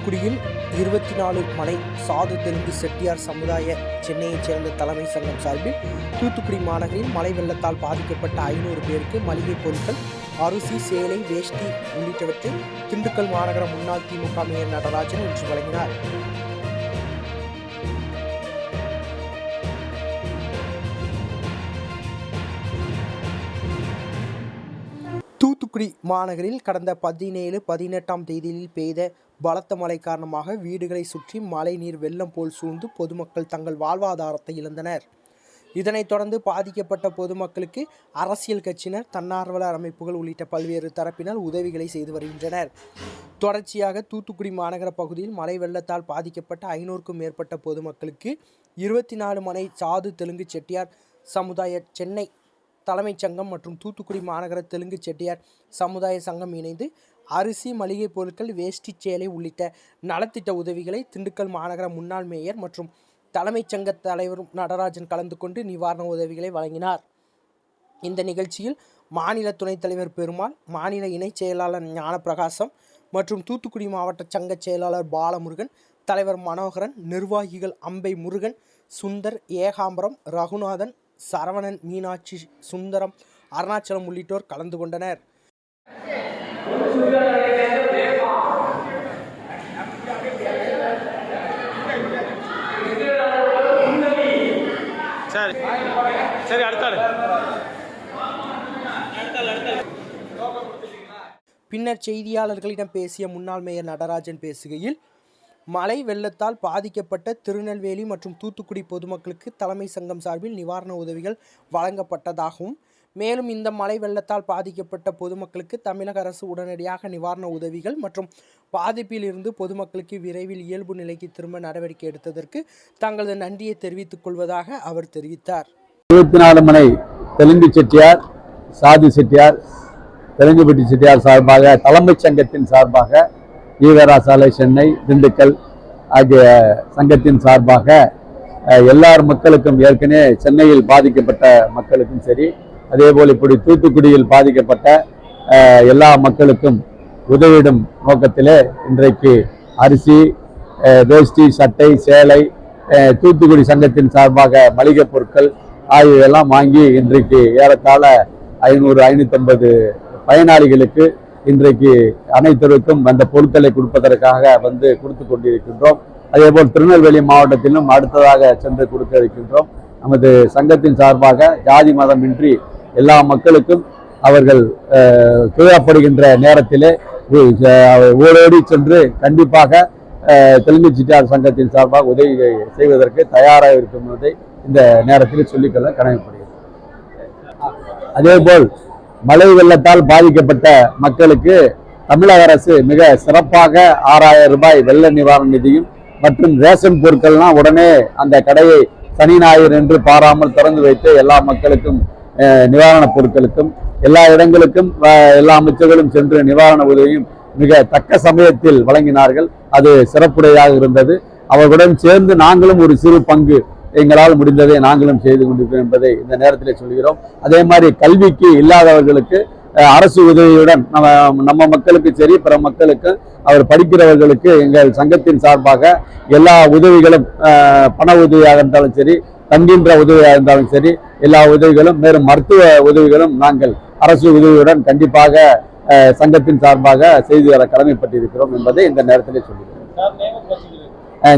தூத்துக்குடியில் இருபத்தி நாலு மனை சாது தெலுங்கு செட்டியார் சமுதாய சென்னையைச் சேர்ந்த தலைமை சங்கம் சார்பில் தூத்துக்குடி மாநகரில் மழை வெள்ளத்தால் பாதிக்கப்பட்ட ஐநூறு பேருக்கு மளிகைப் பொருட்கள் அரிசி சேலை வேஷ்டி உள்ளிட்டவற்றை திண்டுக்கல் மாநகர முன்னாள் திமுக மேயர் நடராஜன் இன்று வழங்கினார். தூத்துக்குடி மாநகரில் கடந்த பதினேழு பதினெட்டாம் தேதியில் பெய்த பலத்த மழை காரணமாக வீடுகளை சுற்றி மழை நீர் வெள்ளம் போல் சூழ்ந்து பொதுமக்கள் தங்கள் வாழ்வாதாரத்தை இழந்தனர். இதனைத் தொடர்ந்து பாதிக்கப்பட்ட பொதுமக்களுக்கு அரசியல் கட்சியினர் தன்னார்வலர் அமைப்புகள் உள்ளிட்ட பல்வேறு தரப்பினர் உதவிகளை செய்து வருகின்றனர். தொடர்ச்சியாக தூத்துக்குடி மாநகர பகுதியில் மழை வெள்ளத்தால் பாதிக்கப்பட்ட ஐநூறுக்கும் மேற்பட்ட பொதுமக்களுக்கு இருபத்தி நாலு மனை சாது தெலுங்கு செட்டியார் சமுதாய சென்னை தலைமைச் சங்கம் மற்றும் தூத்துக்குடி மாநகர தெலுங்கு செட்டியார் சமுதாய சங்கம் இணைந்து அரிசி மளிகைப் பொருட்கள் வேஷ்டி சேலை உள்ளிட்ட நலத்திட்ட உதவிகளை திண்டுக்கல் மாநகர முன்னாள் மேயர் மற்றும் தலைமைச் சங்க தலைவர் நடராஜன் கலந்து கொண்டு நிவாரண உதவிகளை வழங்கினார். இந்த நிகழ்ச்சியில் மாநில துணைத் தலைவர் பெருமாள் மாநில இணைச் செயலாளர் ஞானப்பிரகாசம் மற்றும் தூத்துக்குடி மாவட்ட சங்க செயலாளர் பாலமுருகன் தலைவர் மனோகரன் நிர்வாகிகள் அம்பை முருகன் சுந்தர் ஏகாம்பரம் ரகுநாதன் சரவணன் மீனாட்சி சுந்தரம் அருணாச்சலம் உள்ளிட்டோர் கலந்து கொண்டனர். சரி. சரி பின்னர் செய்தியாளர்களிடம் பேசிய முன்னாள் மேயர் நடராஜன் பேசுகையில் மழை வெள்ளத்தால் பாதிக்கப்பட்ட திருநெல்வேலி மற்றும் தூத்துக்குடி பொதுமக்களுக்கு தலைமை சங்கம் சார்பில் நிவாரண உதவிகள் வழங்கப்பட்டதாகவும் மேலும் இந்த மழை வெள்ளத்தால் பாதிக்கப்பட்ட பொதுமக்களுக்கு தமிழக அரசு உடனடியாக நிவாரண உதவிகள் மற்றும் பாதிப்பில் இருந்து பொதுமக்களுக்கு விரைவில் இயல்பு நிலைக்கு திரும்ப நடவடிக்கை எடுத்ததற்கு தங்களது நன்றியை தெரிவித்துக் கொள்வதாக அவர் தெரிவித்தார். இருபத்தி நாலு மலை தெலுங்கு செட்டியார் சாதி செட்டியார் தெலுங்குபட்டி செட்டியார் சார்பாக தலைமைச் சங்கத்தின் சார்பாக ஈவரா சாலை சென்னை திண்டுக்கல் ஆகிய சங்கத்தின் சார்பாக எல்லார் மக்களுக்கும் ஏற்கனவே சென்னையில் பாதிக்கப்பட்ட மக்களுக்கும் சரி அதேபோல் இப்படி தூத்துக்குடியில் பாதிக்கப்பட்ட எல்லா மக்களுக்கும் உதவிடும் நோக்கத்திலே இன்றைக்கு அரிசி வேஷ்டி சட்டை சேலை தூத்துக்குடி சங்கத்தின் சார்பாக மளிகைப் பொருட்கள் ஆகியவையெல்லாம் வாங்கி இன்றைக்கு ஏறத்தாழ ஐநூறு ஐநூற்றம்பது பயனாளிகளுக்கு இன்றைக்கு அனைத்தருக்கும் அந்த பொருட்களை கொடுப்பதற்காக வந்து கொடுத்து கொண்டிருக்கின்றோம். அதேபோல் திருநெல்வேலி மாவட்டத்திலும் அடுத்ததாக சென்று கொடுக்க இருக்கின்றோம். நமது சங்கத்தின் சார்பாக ஜாதி மதமின்றி எல்லா மக்களுக்கும் அவர்கள் அஹ், துயரப்படுகின்ற நேரத்திலே ஊரோடி ஓடோடி சென்று கண்டிப்பாக அஹ், தெலுங்கு சிட்டார் சங்கத்தின் சார்பாக உதவி செய்வதற்கு தயாராக இருக்கும் என்பதை இந்த நேரத்தில் சொல்லிக்கொள்ள கடமைப்படுகிறது அதேபோல் மழை வெள்ளத்தால் பாதிக்கப்பட்ட மக்களுக்கு தமிழக அரசு மிக சிறப்பாக ஆறாயிரம் ரூபாய் வெள்ள நிவாரண நிதியும் மற்றும் ரேஷன் பொருட்கள்லாம் உடனே அந்த கடையை சனி ஞாயிறு என்று பாராமல் திறந்து வைத்து எல்லா மக்களுக்கும் அஹ், நிவாரணப் பொருட்களுக்கும் எல்லா இடங்களுக்கும் எல்லா அமைச்சர்களும் சென்று நிவாரண உதவியும் மிக தக்க சமயத்தில் வழங்கினார்கள். அது சிறப்புடையாக இருந்தது. அவர்களுடன் சேர்ந்து நாங்களும் ஒரு சிறு பங்கு எங்களால் முடிந்ததை நாங்களும் செய்து கொண்டிருக்கிறோம் என்பதை இந்த நேரத்தில் சொல்கிறோம். அதே மாதிரி கல்விக்கு இல்லாதவர்களுக்கு அரசு உதவியுடன் நம்ம நம்ம மக்களுக்கு சரி பிற மக்களுக்கு அவர் படிக்கிறவர்களுக்கு எங்கள் சங்கத்தின் சார்பாக எல்லா உதவிகளும் பண உதவியாக இருந்தாலும் சரி தங்கின்ற உதவியாக இருந்தாலும் சரி எல்லா உதவிகளும் மேலும் மருத்துவ உதவிகளும் நாங்கள் அரசு உதவியுடன் கண்டிப்பாக அஹ், சங்கத்தின் சார்பாக செய்து வர கடமைப்பட்டிருக்கிறோம் என்பதை இந்த நேரத்தில் சொல்கிறோம்.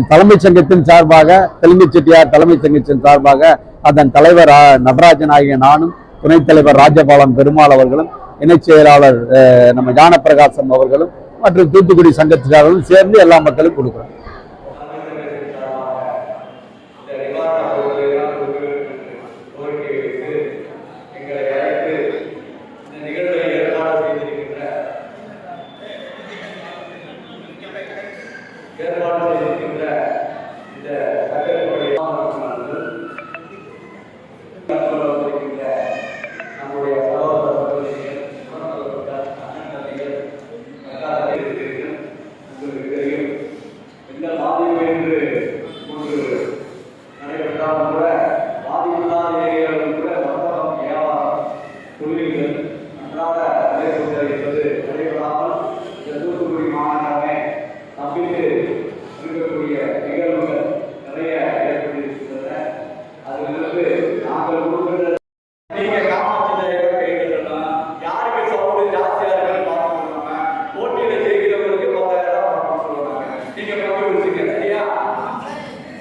தலைமைச் சங்கத்தின் சார்பாக தெலுங்கு செட்டியார் தலைமைச் சங்கத்தின் சார்பாக அதன் தலைவர் நடராஜன் ஆகிய நானும் துணைத் தலைவர் ராஜபாலம் பெருமாள் அவர்களும் இணைச் செயலாளர் அஹ், நம்ம ஞானப்பிரகாசம் அவர்களும் மற்றும் தூத்துக்குடி சங்கத்தினர்களும் சேர்ந்து எல்லா மக்களும் கொடுக்குறோம்.